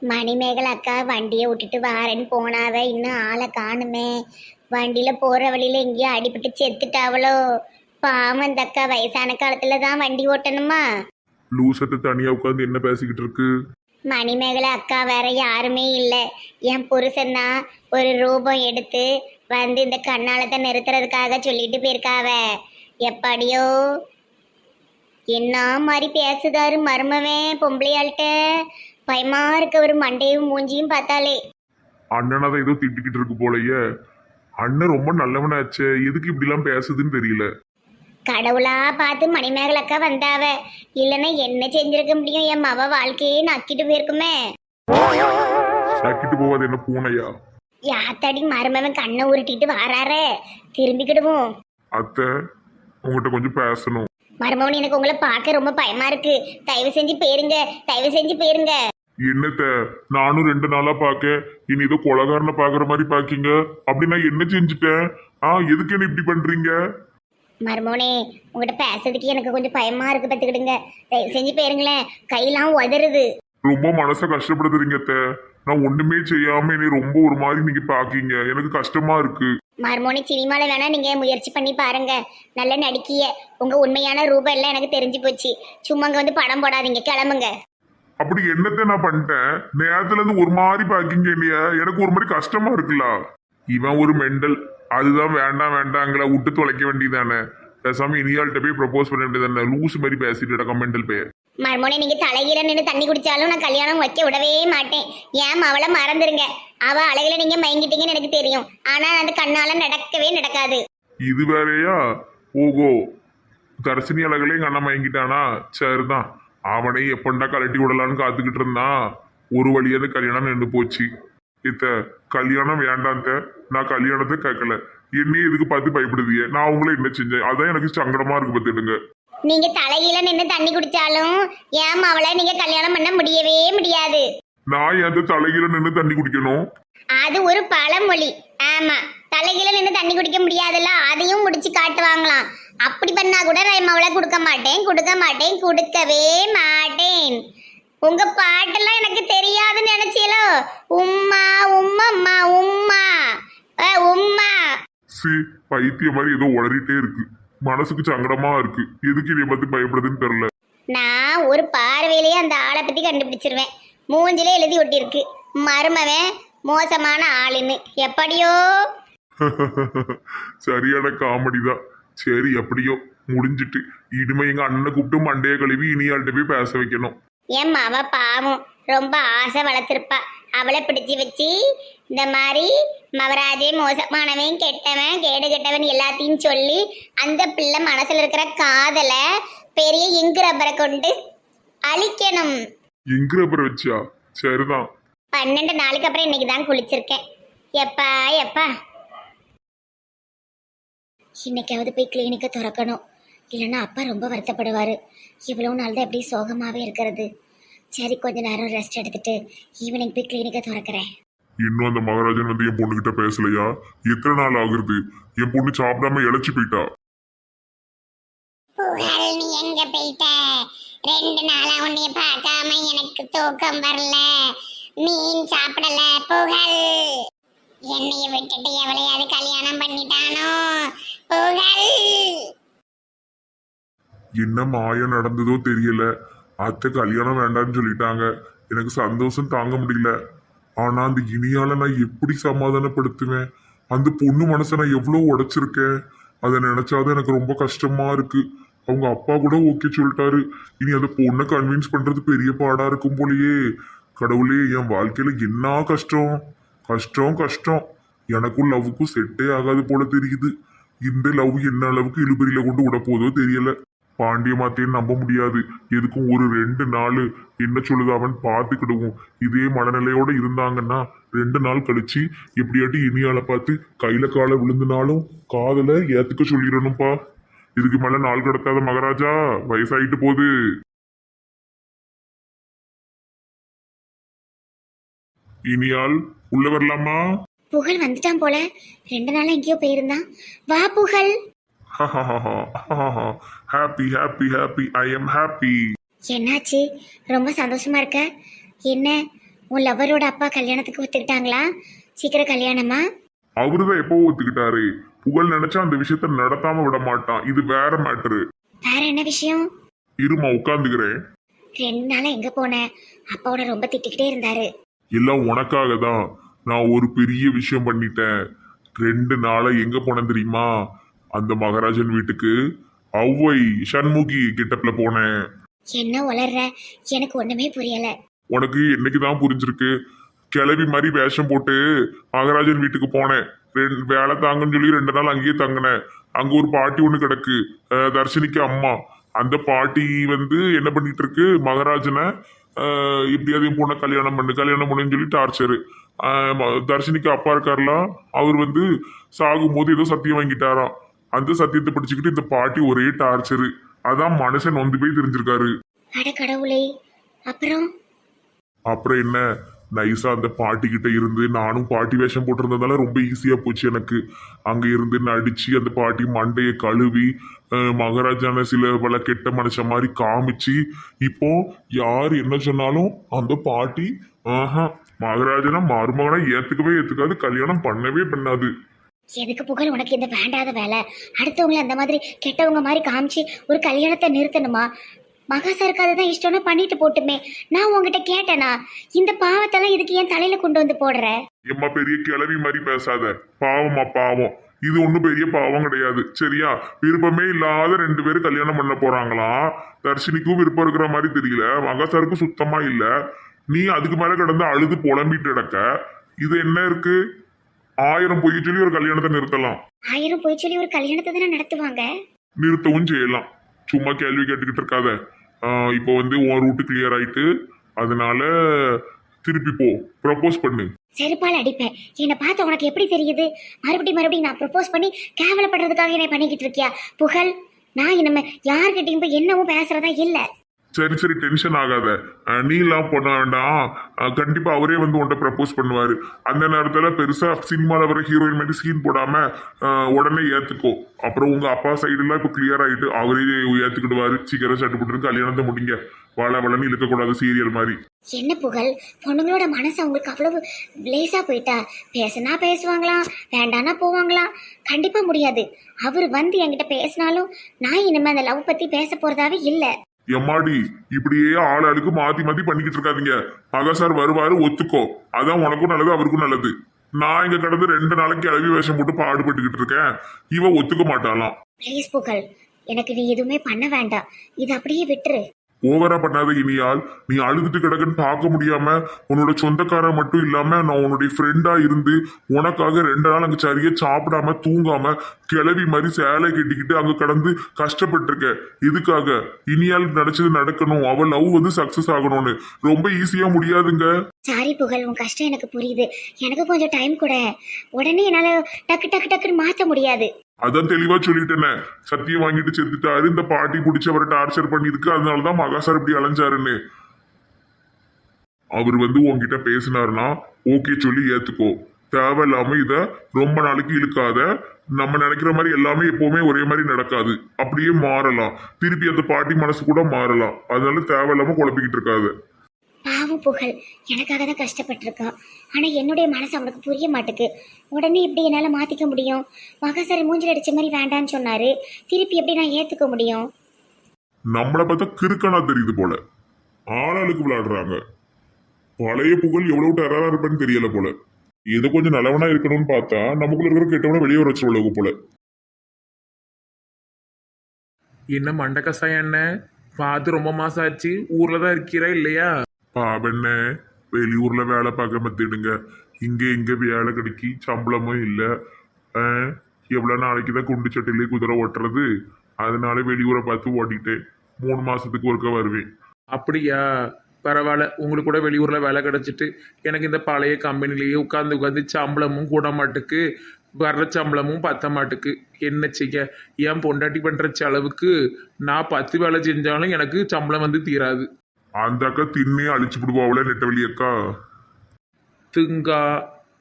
மணிமேகலை அக்கா வண்டியை விட்டுட்டு வாரேன்னு போனாவ. இன்னும் ஆளை காணுமே. வண்டியில போற வழியில எங்கேயோ அடிபட்டு செத்துட்டாவளோ. பாவம் இந்த அக்கா. வயசான காலத்துல தான் வண்டி ஓட்டணுமா? லூசட்டு தனியா உட்காந்து என்ன பேசிக்கிட்டு இருக்கு? மணிமேகலை அக்கா வேற யாருமே இல்லை. என் புருஷன் தான் ஒரு ரூபம் எடுத்து வந்து இந்த கண்ணாலத்தை நிறுத்துறதுக்காக சொல்லிட்டு போயிருக்காவ. எப்படியோ? என்ன மாதிரி பேசுதாரு மருமவன் பொம்பளையாள்கிட்ட? பயமா இருக்க ஒரு மண்டையும் மூஞ்சியும் பார்த்தாலே. அண்ணனை தான் ஏதோ திட்டிக்கிட்டு இருக்கு போலயே. அண்ணன் ரொம்ப நல்லவனாச்சே. எதுக்கு இப்படிலாம் பேசுதுன்னு தெரியல. கடவுளா பார்த்து மணிமேகலை அக்கா வந்தாவ. இல்லைன்னா என்ன செஞ்சிருக்க முடியும்? என் மவ வாழ்க்கையே நக்கிட்டு போயிருக்குமே. நக்கிட்டு போவாது என்ன பூனையா? யாத்தாடி மருமவன் கண்ணை உருட்டிட்டு வாராரே? திரும்பிக்கிடுவோம். அத்தை உங்ககிட்ட கொஞ்சம் பேசணும். மருமவன் எனக்கு உங்களை பார்க்க ரொம்ப பயமா இருக்கு. தயவு செஞ்சு போயிருங்க. தயவு செஞ்சு போயிருங்க. என்னத்த? நானும் ரெண்டு நாளா பார்க்க இனி ஏதோ கொலகாரனை பாக்குற மாதிரி பாக்கீங்க? அப்படி நான் என்ன செஞ்சுட்டேன்? ஆ எதுக்கு என்ன இப்படி பண்றீங்க? மருமவனே உங்ககிட்ட பேசுறதுக்கு எனக்கு கொஞ்சம் பயமா இருக்கு பார்த்துக்கிடுங்க. தயவு செஞ்சு போயிருங்களேன் கையெல்லாம் உதறுது. ரொம்ப மனசை கஷ்டப்படுத்துறீங்க அத்தை. நான் ஒண்ணுமே செய்யாம என்னை ரொம்ப ஒரு மாதிரி நீங்க பாக்கீங்க. எனக்கு கஷ்டமா இருக்கு. மருமோனி சினிமாவில் வேணா நீங்க முயற்சி பண்ணி பாருங்க. நல்ல நடிக்கிய. உங்க உண்மையான ரூபம் எல்லாம் எனக்கு தெரிஞ்சு போச்சு. சும்மா அங்க வந்து படம் போடாதீங்க. கிளம்புங்க. அப்படி என்னத்தை நான் பண்ணிட்டேன்? நேரத்துல இருந்து ஒரு மாதிரி பாக்கீங்க இல்லையா? எனக்கு ஒரு மாதிரி கஷ்டமா இருக்குல்ல. இவன் ஒரு மெண்டல். அதுதான் வேண்டாம் வேண்டாங்களா விட்டு தொலைக்க வேண்டியதானே? பேசாம இனியாள்கிட்ட போய் ப்ரப்போஸ் பண்ண வேண்டியதானே? லூஸ் மாதிரி பேசிட்டு இருக்க மெண்டல் பே மருமோனே நீங்க தலைகீழ நின்று தண்ணி குடிச்சாலும் நான் கல்யாணம் வைக்க விடவே மாட்டேன். ஏன் அவளை மறந்துருங்க? அவ அழகுல நீங்க மயங்கிட்டீங்கன்னு எனக்கு தெரியும். ஆனா அந்த கண்ணால நடக்கவே நடக்காது. இது வேறயா? ஓகோ தர்சினி அழகுல எங்க அண்ணன் மயங்கிட்டானா? சரிதான். அவனை எப்பண்டா கழட்டி விடலான்னு காத்துக்கிட்டு இருந்தான் ஒரு வழியாவது கல்யாணம் நின்று போச்சு. இத்த கல்யாணம் வேண்டாம் அத்தை. நான் கல்யாணத்தை கேட்கல என்னையே இதுக்கு பார்த்து பயப்படுதியே? நான் உங்களை என்ன செஞ்சேன்? அதான் எனக்கு சங்கடமா இருக்கு பார்த்துடுங்க. நீங்க தலைகீழ நின்று தண்ணி குடிச்சாலும் ஏன் அவளை நீங்க கல்யாணம் பண்ண முடியவே முடியாது? நான் எந்த தலைகீழ நின்று தண்ணி குடிக்கணும்? அது ஒரு பழமொழி. ஆமா தலைகீழ நின்று தண்ணி குடிக்க முடியாதுல்ல? அதையும் முடிச்சு காட்டுவாங்களாம் அப்படி பண்ணா கூட நான் அவளை கொடுக்க மாட்டேன் கொடுக்க மாட்டேன் கொடுக்கவே மாட்டேன். உங்க பாட்டெல்லாம் எனக்கு தெரியாதுன்னு நினைச்சீங்களோ? உம்மா உம்மம்மா உம்மா. உம்மா. சி பைத்திய மாதிரி ஏதோ உளறிட்டே இருக்கு. மனசுக்கு சங்கடமா இருக்கு. எதுக்கு இதை பத்தி பயப்படுதுன்னு தெரியல. நான் ஒரு பார்வையிலேயே அந்த ஆளை பத்தி கண்டுபிடிச்சிருவேன். மூஞ்சிலே எழுதி ஒட்டியிருக்கு. மருமவன் மோசமான ஆளுன்னு. எப்படியோ? சரியான காமெடி தான். சரி எப்படியோ முடிஞ்சிட்டு. இனிமே எங்க அண்ணனை கூப்பிட்டு மண்டைய கழுவி இனியாள்கிட்ட போய் பேச வைக்கணும். என் மவ பாவம். ரொம்ப ஆசை வளர்த்துருப்பா. அவளை பிடிச்சி வச்சு இந்த மாதிரி மவராஜே மோசமானவன் கெட்டவன் கேடு கெட்டவன் எல்லாத்தையும் சொல்லி அந்த பிள்ளை மனசுல இருக்கிற காதலை பெரிய இங்கு ரப்பரை கொண்டு அழிக்கணும். எங்கிற அப்புறம் வச்சியா? சரிதான். பன்னெண்டு நாளுக்கு அப்புறம் இன்னைக்கு தான் குளிச்சிருக்கேன். எப்பா எப்பா? இன்னைக்காவது போய் கிளினிக்கை திறக்கணும். இல்லைன்னா அப்பா ரொம்ப வருத்தப்படுவார். இவ்வளோ நாள் தான் எப்படி சோகமாகவே இருக்கிறது. சரி கொஞ்ச நேரம் ரெஸ்ட் எடுத்துட்டு ஈவினிங் போய் கிளினிக்கை திறக்கிறேன். இன்னும் அந்த மகாராஜன் வந்து என் பொண்ணுகிட்ட பேசலையா? எத்தனை நாள் ஆகுறது என் பொண்ணு சாப்பிடாம இழைச்சி போயிட்டா? புகழ் நீ எங்க போயிட்ட? ரெண்டு நாளா உன்னைய பார்க்காம எனக்கு தூக்கம் வரல. மீன் சாப்பிடல. புகழ். என்னைய விட்டுட்டு எவளையாவது கல்யாணம் பண்ணிட்டானோ? என்ன மாயம் நடந்ததோ தெரியல. அத்தை கல்யாணம் வேண்டாம்னு சொல்லிட்டாங்க. எனக்கு சந்தோஷம் தாங்க முடியல. ஆனா அந்த இனியால நான் எப்படி சமாதானப்படுத்துவேன்? அந்த பொண்ணு மனசை நான் எவ்வளவு உடைச்சிருக்கேன்? அதை நினைச்சாதான் எனக்கு ரொம்ப கஷ்டமா இருக்கு. அவங்க அப்பா கூட ஓகே சொல்லிட்டாரு. இனி அந்த பொண்ணை கன்வின்ஸ் பண்றது பெரிய பாடா இருக்கும் போலயே. கடவுளே என் வாழ்க்கையில என்ன கஷ்டம்? கஷ்டம் கஷ்டம். எனக்கும் லவ்வுக்கும் செட்டே ஆகாது போல தெரியுது. இந்த லவ் என்ன அளவுக்கு இழுபறியில கொண்டு விட போதோ தெரியல. பாண்டிய மாத்தையும் நம்ப முடியாது. எதுக்கும் ஒரு ரெண்டு நாள். என்ன சொல்லுது அவன்? பார்த்துக்கிடுவோம். இதே மனநிலையோட இருந்தாங்கன்னா ரெண்டு நாள் கழிச்சு எப்படியாட்டி இனியால பார்த்து கையில காலை விழுந்துனாலும் காதல ஏத்துக்க சொல்லிடணும்ப்பா இதுக்கு மேல நாள் கடத்தாத மகாராஜா வயசாயிட்டு போகுது. இனியால் உள்ள வரலாமா? புகழ் வந்துட்டான் போல. ரெண்டு நாளா எங்கேயோ போயிருந்தான். வா Pugazh. Happy happy happy I am happy என்னாச்சு? ரொம்ப சந்தோஷமா இருக்க. என்ன உன் லவ்வரோட அப்பா கல்யாணத்துக்கு ஒத்துக்கிட்டாங்களா? சீக்கிரம் கல்யாணமா? அவருதான் எப்போ ஒத்துக்கிட்டாரு? புகழ் நினைச்சா அந்த விஷயத்த நடத்தாம விட மாட்டான். இது வேற மேட்ரு வேற என்ன விஷயம்? இருமா உட்காந்துக்கிறேன். ரெண்டு நாளா எங்க போன? அப்பாவோட ரொம்ப திட்டிக்கிட்டே இருந்தாரு. எல்லாம் உனக்காக தான் நான் ஒரு பெரிய விஷயம் பண்ணிட்டேன். ரெண்டு நாளா எங்க போனேன் தெரியுமா? அந்த மகாராஜன் வீட்டுக்கு. ஔவை சண்முகி கிட்டப்ல போனேன். என்ன உளர்ற? எனக்கு ஒண்ணுமே புரியல. உனக்கு என்னைக்கு தான் புரிஞ்சிருக்கு? கிளவி மாதிரி வேஷம் போட்டு மகாராஜன் வீட்டுக்கு போனேன். ரெண்டு வேலை தாங்கன்னு சொல்லி ரெண்டு நாள் அங்கேயே தங்கினேன். அங்க ஒரு பாட்டி ஒன்று கிடக்கு. அஹ் தர்ஷினிக்கு அம்மா. அந்த பாட்டி வந்து என்ன பண்ணிட்டு இருக்கு? மகாராஜனை இப்படியாவது என் பொண்ணை கல்யாணம் பண்ணு கல்யாணம் பண்ணுன்னு சொல்லி டார்ச்சரு தர்ஷினிக்கு அப்பா இருக்கார்ல அவர் வந்து சாகும்போது ஏதோ சத்தியம் வாங்கிட்டாராம் அந்த சத்தியத்தை பிடிச்சிக்கிட்டு இந்த பாட்டி ஒரே டார்ச்சரு அதான் மனுஷன் நொந்து போய் தெரிஞ்சிருக்காரு அட கடவுளே அப்புறம் அப்புறம் என்ன நைஸாக அந்த பாட்டி கிட்ட இருந்து நானும் பாட்டி வேஷம் போட்டிருந்ததால ரொம்ப ஈஸியாக போச்சு எனக்கு. அங்கே இருந்து நடிச்சு அந்த பாட்டி மண்டையை கழுவி மகாராஜான சில பல கெட்ட மனுஷன் மாதிரி காமிச்சு இப்போ யார் என்ன சொன்னாலும் அந்த பாட்டி ஆஹா மகாராஜனா மருமகனா ஏத்துக்கவே ஏத்துக்காது கல்யாணம் பண்ணவே பண்ணாது. எதுக்கு புகழ்? உனக்கு இந்த வேண்டாத வேலை. அடுத்தவங்கள அந்த மாதிரி கெட்டவங்க மாதிரி காமிச்சு ஒரு கல்யாணத்தை நிறுத்தணுமா? மகா சாருக்கு அதுதான் இஷ்டம்னா பண்ணிட்டு போட்டுமே. நான் உங்ககிட்ட கேட்டேனா இந்த பாவத்தெல்லாம் இதுக்கு ஏன் தலையில கொண்டு வந்து போடுற? எம்மா பெரிய கிளவி மாதிரி பேசாத. பாவமா பாவம். இது ஒன்றும் பெரிய பாவம் கிடையாது. சரியா? விருப்பமே இல்லாத ரெண்டு பேரும் கல்யாணம் பண்ண போறாங்களாம் தர்ஷினிக்கும் விருப்பம் இருக்கிற மாதிரி தெரியல. மகாசாருக்கும் சுத்தமா இல்ல. நீ அதுக்கு மேல கிடந்து அழுது புலம்பிட்டு கிடக்க. இது என்ன இருக்கு? ஆயிரம் பொய் சொல்லி ஒரு கல்யாணத்தை நிறுத்தலாம். ஆயிரம் போய் சொல்லி ஒரு கல்யாணத்தை தானே நடத்துவாங்க? நிறுத்தவும் செய்யலாம். சும்மா கேள்வி கேட்டுக்கிட்டு இருக்காத. இப்போ வந்து உன் ரூட்டு கிளியர் ஆயிட்டு அதனால திருப்பி போ. ப்ரப்போஸ் பண்ணு. செருப்பால் அடிப்பேன். என்னை பார்த்து உனக்கு எப்படி தெரியுது? மறுபடியும் மறுபடியும் நான் ப்ரப்போஸ் பண்ணி கேவலப்படுறதுக்காக என்னை பண்ணிக்கிட்டு இருக்கியா? புகழ் நான் இனிமே யார்கிட்டையும் போய் என்னவும் பேசுறதா இல்லை. சரி சரி டென்ஷன் ஆகாத. அஹ் நீ எல்லாம் பண்ண வேண்டாம். கண்டிப்பா அவரே வந்து உன்ட்ட ப்ரப்போஸ் பண்ணுவாரு. அந்த நேரத்துல பெருசா சினிமாவில் வர ஹீரோயின் மாதிரி சீன் போடாம உடனே ஏத்துக்கோ. அப்புறம் உங்க அப்பா சைடுலாம் இப்போ கிளியர் ஆயிட்டு அவரே ஏத்துக்கிடுவாரு. சீக்கிரம் சட்டுப்பட்டு கல்யாணத்தை முடிங்க. வாழ வளன்னு இழுக்கக்கூடாது சீரியல் மாதிரி. என்ன புகழ்? பொண்ணுங்களோட மனசு அவங்களுக்கு அவ்வளவு லேசா போயிட்டா? பேசுனா பேசுவாங்களாம் வேண்டானா போவாங்களாம். கண்டிப்பா முடியாது. அவர் வந்து என்கிட்ட பேசினாலும் நான் இனிமே அந்த லவ் பத்தி பேச போறதாவே இல்லை. எம்மாடி இப்படியே ஆள் ஆளுக்கு மாத்தி மாத்தி பண்ணிக்கிட்டு இருக்காதீங்க. மகா சார் வருவாரு ஒத்துக்கோ. அதான் உனக்கும் நல்லது அவருக்கும் நல்லது. நான் இங்க கடந்து ரெண்டு நாளைக்கு கிளவி வேஷம் போட்டு பாடுபட்டுக்கிட்டு இருக்கேன். இவ ஒத்துக்க மாட்டாளாம். ப்ளீஸ் புகழ். எனக்கு நீ எதுவுமே பண்ண வேண்டாம். இது அப்படியே விட்டுரு. ஓவரா பண்ணாத இனியால். நீ அழுதுட்டு கிடக்குன்னு பார்க்க முடியாம உன்னோட சொந்தக்காரன் மட்டும் இல்லாம நான் உன்னுடைய ஃப்ரெண்டா இருந்து உனக்காக ரெண்டு நாள் அங்க சரியா சாப்பிடாம தூங்காம கிளவி மாதிரி சேலை கட்டிக்கிட்டு அங்க கடந்து கஷ்டப்பட்டிருக்கேன் இதுக்காக இனியால் நினைச்சது நடக்கணும். அவள் லவ் வந்து சக்சஸ் ஆகணும்னு. ரொம்ப ஈஸியா முடியாதுங்க. சாரி புகழ். உன் கஷ்டம் எனக்கு புரியுது. எனக்கு கொஞ்சம் டைம் கூட. உடனே என்னால டக்கு டக்கு டக்குன்னு மாத்த முடியாது. அதான் தெளிவா சொல்லிட்டேனே. சத்தியம் வாங்கிட்டு செத்துட்டாரு. இந்த பாட்டி பிடிச்சி அவரை டார்ச்சர் பண்ணிருக்கு அதனாலதான் மகாசார் இப்படி அலைஞ்சாருன்னு. அவர் வந்து உன்கிட்ட பேசினாருன்னா ஓகே சொல்லி ஏத்துக்கோ. தேவையில்லாம இத ரொம்ப நாளைக்கு இழுக்காத. நம்ம நினைக்கிற மாதிரி எல்லாமே எப்பவுமே ஒரே மாதிரி நடக்காது. அப்படியே மாறலாம். திருப்பி அந்த பாட்டி மனசு கூட மாறலாம். அதனால தேவையில்லாம குழப்பிக்கிட்டு இருக்காது. பாவம் புகழ். எனக்காக தான் கஷ்டப்பட்டிருக்கான். ஆனா என்னுடைய மனசு அவனுக்கு புரிய மாட்டுக்கு. உடனே இப்படி என்னால மாத்திக்க முடியும்? மகசர் மூஞ்சில் அடிச்ச மாதிரி வேண்டான்னு சொன்னாரு. திருப்பி எப்படி நான் ஏத்துக்க முடியும்? நம்மளை பார்த்தா கிறுக்கனா தெரியுது போல. ஆளாளுக்கு விளையாடுறாங்க. பழைய புகழ் எவ்வளவு டெரரா இருப்பேன்னு தெரியல போல. ஏதோ கொஞ்சம் நல்லவனா இருக்கணும்னு பார்த்தா நமக்குள்ள இருக்கிற கெட்டவனை வெளியே வர உலகு போல. என்ன மண்டை கசாயம் என்ன பார்த்து ரொம்ப மாசம் ஆச்சு. ஊர்ல தான் இருக்கிறா இல்லையா? பாபெண்ண வெளியூர்ல வேலை பார்க்க மத்திடுங்க இங்கே இங்கே வேலை கிடைக்கி சம்பளமும் இல்லை. எவ்வளோ நாளைக்கு தான் குண்டு சட்டிலே குதிரை ஓட்டுறது? அதனால வெளியூரை பார்த்து ஓட்டிட்டேன் மூணு மாசத்துக்கு ஒருக்க வருவேன். அப்படியா? பரவாயில்ல. உங்களுக்கு கூட வெளியூரில் வேலை கிடச்சிட்டு எனக்கு இந்த பழைய கம்பெனிலேயே உட்காந்து உட்காந்து சம்பளமும் கூட மாட்டுக்கு வர்ற சம்பளமும் பத்த மாட்டுக்கு. என்ன செய்ய? ஏன் பொண்டாட்டி பண்ணுற செலவுக்கு நான் பத்து வேலை செஞ்சாலும் எனக்கு சம்பளம் வந்து தீராது. அந்த அக்கா தின்னே அழிச்சு விடுவாவில நெட்டவெளி அக்கா திங்கா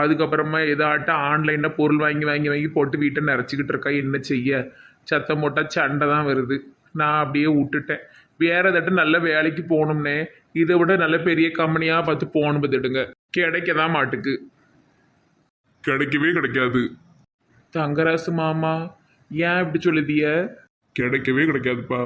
அதுக்கப்புறமா ஏதாட்ட ஆன்லைனில் பொருள் வாங்கி வாங்கி வாங்கி போட்டு வீட்டை நிறச்சிக்கிட்டு இருக்கா என்ன செய்ய? சத்தம் போட்டால் சண்டை தான் வருது. நான் அப்படியே விட்டுட்டேன். வேற ஏதாட்டும் நல்ல வேலைக்கு போகணும்னே இதை விட நல்ல பெரிய கம்பெனியாக பார்த்து போகணும் பார்த்துடுங்க. கிடைக்க தான் மாட்டுக்கு. கிடைக்கவே கிடைக்காது. தங்கராசு மாமா ஏன் இப்படி சொல்லுதிய கிடைக்கவே கிடைக்காதுப்பா.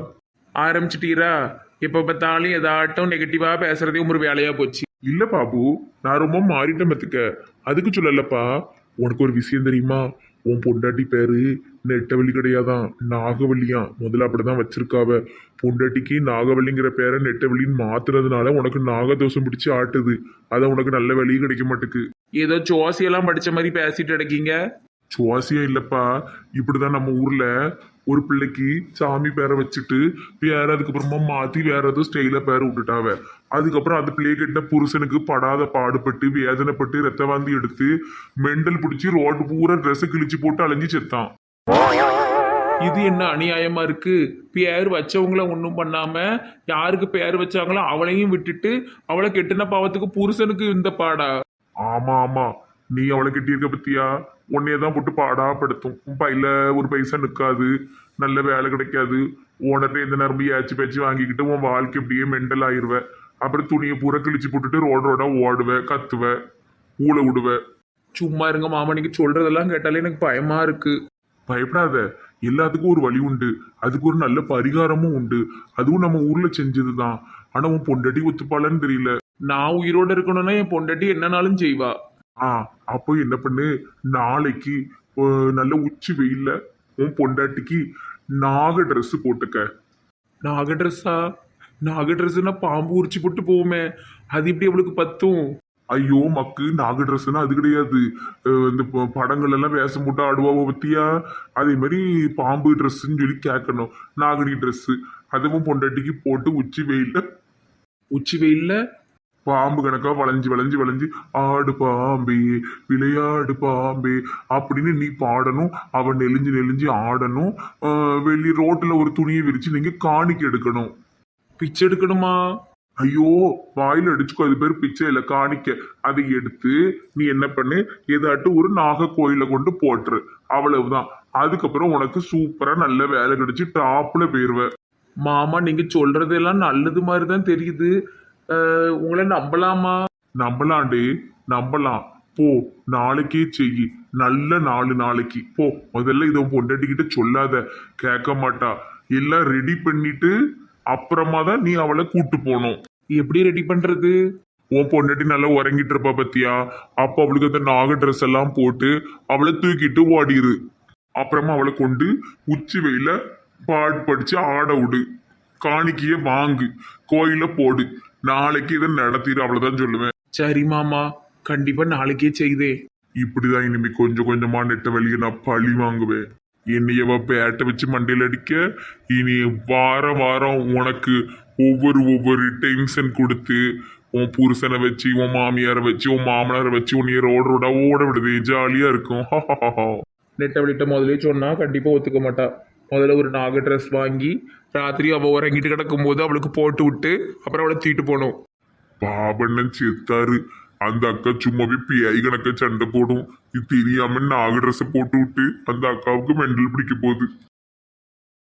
ஆரம்பிச்சிட்டீரா? எப்போ பார்த்தாலும் ஏதாட்டும் நெகட்டிவாக பேசுறதே ஒரு வேலையாக போச்சு. இல்ல பாபு நான் ரொம்ப மாறிட்டேன் பத்துக்க அதுக்கு சொல்லலப்பா உனக்கு ஒரு விஷயம் தெரியுமா? உன் பொண்டாட்டி பேரு நெட்டவள்ளி கிடையாதான் நாகவல்லியா முதல்ல அப்படிதான் வச்சிருக்காவ. பொண்டாட்டிக்கு நாகவல்லிங்கிற பேரை நெட்டவள்ளின்னு மாத்துறதுனால உனக்கு நாகதோஷம் பிடிச்சு ஆட்டுது. அதான் உனக்கு நல்ல வழி கிடைக்க மாட்டுக்கு. ஏதோ ஜோசியெல்லாம் படிச்ச மாதிரி பேசிட்டு இருக்கீங்க? சுவாசியம் இல்லப்பா. இப்படிதான் நம்ம ஊர்ல ஒரு பிள்ளைக்கு சாமி பேரை வச்சுட்டு வேற அதுக்கப்புறமா மாத்தி வேற ஏதோ ஸ்டைல பேரை விட்டுட்டாவ. அதுக்கப்புறம் அந்த பிள்ளைய கிட்ட புருஷனுக்கு படாத பாடுபட்டு வேதனைப்பட்டு ரத்த வாந்தி எடுத்து மெண்டல் பிடிச்சி ரோடு பூரா ட்ரெஸ்ஸை கிழிச்சு போட்டு அலைஞ்சு செத்தான். இது என்ன அநியாயமா இருக்கு? பேர் வச்சவங்கள ஒன்றும் பண்ணாம யாருக்கு பேர் வச்சாங்களோ அவளையும் விட்டுட்டு அவளை கெட்டின பாவத்துக்கு புருஷனுக்கு இந்த பாடா? ஆமா ஆமா. நீ அவளை கட்டியிருக்க பத்தியா? உன்னையதான் போட்டு பாடாப்படுத்தும். உன் பையில ஒரு பைசா நிற்காது நல்ல வேலை கிடைக்காது. உடனே இந்த நரம்பு ஏச்சு பேச்சு வாங்கிக்கிட்டு உன் வாழ்க்கை இப்படியே மெண்டல் ஆயிருவ. அப்புறம் துணியை பூரா கிழிச்சு போட்டுட்டு ரோடு ரோடா ஓடுவ கத்துவ ஊழ விடுவ. சும்மா இருங்க மாமா நீங்க சொல்றதெல்லாம் கேட்டாலே எனக்கு பயமா இருக்கு. பயப்படாத. எல்லாத்துக்கும் ஒரு வழி உண்டு. அதுக்கு ஒரு நல்ல பரிகாரமும் உண்டு. அதுவும் நம்ம ஊர்ல செஞ்சதுதான். ஆனா உன் பொண்டாட்டி ஒத்துப்பாளன்னு தெரியல. நான் உயிரோட இருக்கணும்னா என் பொண்டாட்டி என்னனாலும் செய்வா. ஆ அப்போ என்ன பண்ணு? நாளைக்கு அஹ், நல்ல உச்சி வெயில்ல உன் பொண்டாட்டிக்கு நாக Dress போட்டுக்க. நாக ட்ரெஸ்ஸா நாக ட்ரெஸ்னா பாம்பு உரிச்சு போட்டு போவோமே. அது இப்படி அவளுக்கு பத்தும்? ஐயோ மக்கு நாக ட்ரெஸ்னா அது கிடையாது. அஹ், இந்த ப- படங்கள் எல்லாம் வேஷம் போட்டு ஆடுவாவோ பத்தியா? அதே மாதிரி பாம்பு ட்ரெஸ்ன்னு சொல்லி கேட்கணும் நாகடி Dress அதுவும் பொண்டாட்டிக்கு போட்டு உச்சி வெயில்ல. உச்சி வெயில்ல? பாம்பு கணக்காக வளைஞ்சு வளைஞ்சு வளைஞ்சு ஆடு பாம்பே விளையாடு பாம்பே அப்படின்னு நீ பாடணும். அவன் நெளிஞ்சு நெளிஞ்சு ஆடணும். வெளியே வெளி ஒரு துணியை விரித்து நீங்கள் காணிக்க எடுக்கணும். பிச்சை எடுக்கணுமா? ஐயோ வாயில் அடிச்சுக்கோ அது பேர் பிச்சை இல்லை காணிக்க. அதை எடுத்து நீ என்ன பண்ணு? ஏதாட்டு ஒரு நாக கோயில கொண்டு போட்டுரு. அவ்வளவுதான். அதுக்கப்புறம் உனக்கு சூப்பரா நல்ல வேலை கிடைச்சி டாப்ல போயிருவ. மாமா நீங்க சொல்றதெல்லாம் நல்லது மாதிரி தான் தெரியுது. உங்களை நம்பலாமா? நம்பலாண்டே நம்பலாம். போ நாளைக்கே செய் நல்ல நாலு நாளைக்கு. போ முதல்ல இதை பொண்டாட்டிக்கிட்ட சொல்லாத. கேட்க மாட்டா. எல்லாம் ரெடி பண்ணிட்டு அப்புறமா தான் நீ அவளை கூட்டு போகணும். எப்படி ரெடி பண்றது? உன் பொண்டாட்டி நல்லா உறங்கிட்டு இருப்பா பத்தியா? அப்ப அவளுக்கு அந்த நாக ட்ரெஸ் எல்லாம் போட்டு அவளை தூக்கிட்டு ஓடிரு. அப்புறமா அவளை கொண்டு உச்சி வெயில பாட்டு படிச்சு ஆட விடு. காணிக்கைய வாங்கு. கோயில போடு. நாளைக்கு இதை நடத்திடு அவ்வளவுதான் சொல்லுவேன். சரி மாமா கண்டிப்பா நாளைக்கே செய்தே. இப்படிதான் இனிமே கொஞ்சம் கொஞ்சமா நெட்ட வெளியே நான் பழி வாங்குவேன். என்னையவ பேட்டை வச்சு மண்டையில் அடிக்க? இனி வாரம் வாரம் உனக்கு ஒவ்வொரு ஒவ்வொரு டென்ஷன் கொடுத்து உன் புருஷனை வச்சு உன் மாமியாரை வச்சு உன் மாமனாரை வச்சு உன்னைய ரோடு ரோடா ஓட விடுது. ஜாலியா இருக்கும். நெட்டை விளிட்ட முதலே சொன்னா கண்டிப்பா ஒத்துக்க மாட்டா. முதல்ல ஒரு நாக ட்ரெஸ் வாங்கி ராத்திரி அவ உறங்கிட்டு கிடக்கும் போது அவளுக்கு போட்டு விட்டு அப்புறம் அவளை தீட்டு போனோம். பாபண்ணன் செத்தாரு. அந்த அக்கா சும்மாவே பிஐ கணக்க சண்டை போடும். இது தெரியாம நாக ட்ரெஸ் போட்டு விட்டு அந்த அக்காவுக்கு மெண்டல் பிடிக்க போகுது.